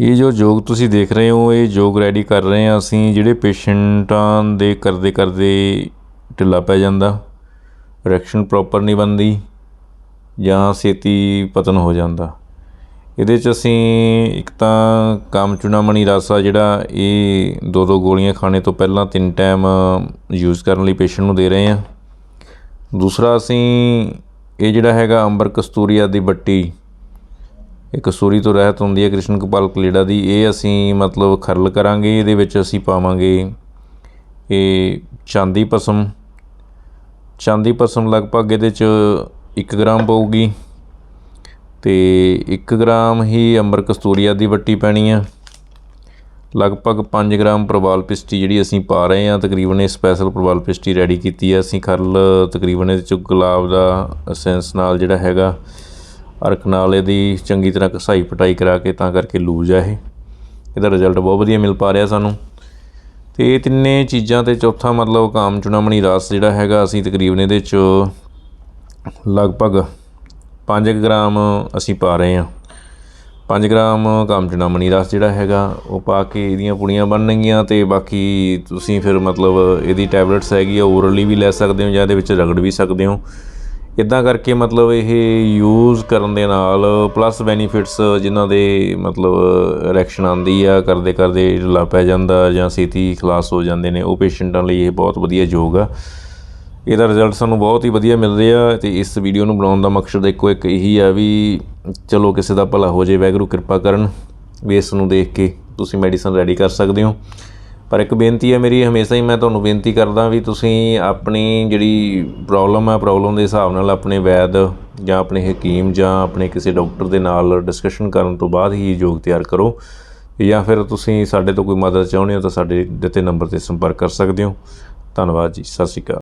ਇਹ ਜੋ ਯੋਗ ਤੁਸੀਂ ਦੇਖ ਰਹੇ ਹੋ, ਇਹ ਯੋਗ ਰੈਡੀ ਕਰ ਰਹੇ ਹਾਂ ਅਸੀਂ, ਜਿਹੜੇ ਪੇਸ਼ੈਂਟਾਂ ਦੇ ਕਰਦੇ ਕਰਦੇ ਢਿੱਲਾ ਪੈ ਜਾਂਦਾ, ਰੈਕਸ਼ਨ ਪ੍ਰੋਪਰ ਨਹੀਂ ਬਣਦੀ ਜਾਂ ਛੇਤੀ ਪਤਨ ਹੋ ਜਾਂਦਾ। ਇਹਦੇ 'ਚ ਅਸੀਂ ਇੱਕ ਤਾਂ ਕਾਮਚੁਨਾਮਣੀ ਆ ਜਿਹੜਾ, ਇਹ ਦੋ ਦੋ ਗੋਲੀਆਂ ਖਾਣੇ ਤੋਂ ਪਹਿਲਾਂ ਤਿੰਨ ਟਾਈਮ ਯੂਜ਼ ਕਰਨ ਲਈ ਪੇਸ਼ੈਂਟ ਨੂੰ ਦੇ ਰਹੇ ਹਾਂ। ਦੂਸਰਾ ਅਸੀਂ, ਇਹ ਜਿਹੜਾ ਹੈਗਾ ਅੰਬਰ ਕਸਤੂਰੀਆ ਦੀ ਬੱਟੀ ਇਹ ਕਸੂਰੀ ਤੋਂ ਰਹਿਤ ਹੁੰਦੀ ਹੈ ਕ੍ਰਿਸ਼ਨ ਗੋਪਾਲ ਕਲੀੜਾ ਦੀ, ਇਹ ਅਸੀਂ ਮਤਲਬ ਖਰਲ ਕਰਾਂਗੇ, ਇਹਦੇ ਵਿੱਚ ਅਸੀਂ ਪਾਵਾਂਗੇ ਇਹ ਚਾਂਦੀ ਪਸਮ ਚਾਂਦੀ ਪਸਮ ਲਗਭਗ ਇਹਦੇ ਚ 1 ਗ੍ਰਾਮ ਪਊਗੀ ਤੇ 1 ਗ੍ਰਾਮ ਹੀ ਅੰਬਰ ਕਸਤੂਰੀਆ ਦੀ ਵੱਟੀ ਪੈਣੀ ਆ। ਲਗਭਗ 5 ਗ੍ਰਾਮ ਪ੍ਰਵਾਲ ਪਿਸਟੀ ਜਿਹੜੀ ਅਸੀਂ ਪਾ ਰਹੇ ਹਾਂ ਤਕਰੀਬਨ ਇਹ ਸਪੈਸ਼ਲ ਪ੍ਰਵਾਲ ਪਿਸਟੀ ਰੈਡੀ ਕੀਤੀ ਹੈ ਅਸੀਂ ਖਰਲ ਤਕਰੀਬਨ ਇਹਦੇ ਚ ਗੁਲਾਬ ਦਾ ਐਸੈਂਸ ਨਾਲ ਜਿਹੜਾ ਹੈਗਾ ਅਰਕ ਨਾਲ ਇਹਦੀ ਚੰਗੀ ਤਰ੍ਹਾਂ ਘਸਾਈ ਪਟਾਈ ਕਰਾ ਕੇ ਤਾਂ ਕਰਕੇ ਲੂਜ ਆ ਇਹ। ਇਹਦਾ ਰਿਜ਼ਲਟ ਬਹੁਤ ਵਧੀਆ ਮਿਲ ਪਾ ਰਿਹਾ ਸਾਨੂੰ। ਤੇ ਇਹ ਤਿੰਨੇ ਚੀਜ਼ਾਂ ਤੇ ਚੌਥਾ ਮਤਲਬ ਕਾਮ ਚੁਣਾਮਣੀ ਰਸ ਜਿਹੜਾ ਹੈਗਾ ਅਸੀਂ ਤਕਰੀਬਨ ਇਹਦੇ ਚ ਲਗਭਗ 5 ਗ੍ਰਾਮ ਅਸੀਂ ਪਾ ਰਹੇ ਹਾਂ। 5 ਗ੍ਰਾਮ ਕਾਮ ਚੁਣਾਮਣੀ ਰਸ ਜਿਹੜਾ ਹੈਗਾ ਉਹ ਪਾ ਕੇ ਇਹਦੀਆਂ ਪੁੜੀਆਂ ਬਣਨਗੀਆਂ ਤੇ ਬਾਕੀ ਤੁਸੀਂ ਫਿਰ ਮਤਲਬ ਇਹਦੀ ਟੈਬਲੇਟਸ ਹੈਗੀ ਆ ਓਰਲੀ ਵੀ ਲੈ ਸਕਦੇ ਹੋ ਜਾਂ ਇਹਦੇ ਵਿੱਚ ਰਗੜ ਵੀ ਸਕਦੇ ਹੋ। ਇਦਾਂ ਕਰਕੇ ਮਤਲਬ ਇਹ ਯੂਜ਼ ਕਰਨ ਦੇ ਨਾਲ ਪਲੱਸ ਬੈਨੀਫਿਟਸ ਜਿਨ੍ਹਾਂ ਦੇ ਮਤਲਬ ਰਿਐਕਸ਼ਨ ਆਉਂਦੀ ਆ, ਕਰਦੇ ਕਰਦੇ ਢਿੱਲਾ ਪੈ ਜਾਂਦਾ ਜਾਂ ਛੇਤੀ ਖਲਾਸ ਹੋ ਜਾਂਦੇ ਨੇ, ਉਹ ਪੇਸ਼ੈਂਟਾਂ ਲਈ ਇਹ ਬਹੁਤ ਵਧੀਆ ਯੋਗ ਆ। ਇਹਦਾ ਰਿਜ਼ਲਟ ਸਾਨੂੰ ਬਹੁਤ ਹੀ ਵਧੀਆ ਮਿਲ ਰਿਹਾ ਤੇ ਇਸ ਵੀਡੀਓ ਨੂੰ ਬਣਾਉਣ ਦਾ ਮਕਸਦ ਇੱਕੋ ਇੱਕ ਇਹੀ ਆ ਵੀ ਚਲੋ ਕਿਸੇ ਦਾ ਭਲਾ ਹੋ ਜੇ ਵਾਹਿਗੁਰੂ ਕਿਰਪਾ ਕਰਨ। ਵੀ ਇਸ ਨੂੰ ਦੇਖ ਕੇ ਤੁਸੀਂ ਮੈਡੀਸਨ ਰੈਡੀ ਕਰ ਸਕਦੇ ਹੋ। ਪਰ ਇੱਕ ਬੇਨਤੀ ਹੈ ਮੇਰੀ, ਹਮੇਸ਼ਾ ਹੀ ਮੈਂ ਤੁਹਾਨੂੰ ਬੇਨਤੀ ਕਰਦਾ ਵੀ ਤੁਸੀਂ ਆਪਣੀ ਜਿਹੜੀ ਪ੍ਰੋਬਲਮ ਹੈ ਪ੍ਰੋਬਲਮ ਦੇ ਹਿਸਾਬ ਨਾਲ ਆਪਣੇ ਵੈਦ ਜਾਂ ਆਪਣੇ ਹਕੀਮ ਜਾਂ ਆਪਣੇ ਕਿਸੇ ਡਾਕਟਰ ਦੇ ਨਾਲ ਡਿਸਕਸ਼ਨ ਕਰਨ ਤੋਂ ਬਾਅਦ ਹੀ ਯੋਗ ਤਿਆਰ ਕਰੋ। ਜਾਂ ਫਿਰ ਤੁਸੀਂ ਸਾਡੇ ਤੋਂ ਕੋਈ ਮਦਦ ਚਾਹੁੰਦੇ ਹੋ ਤਾਂ ਸਾਡੇ ਦਿੱਤੇ ਨੰਬਰ ਤੇ ਸੰਪਰਕ ਕਰ ਸਕਦੇ ਹੋ। ਧੰਨਵਾਦ ਜੀ, ਸਤਿ ਸ਼੍ਰੀ ਅਕਾਲ।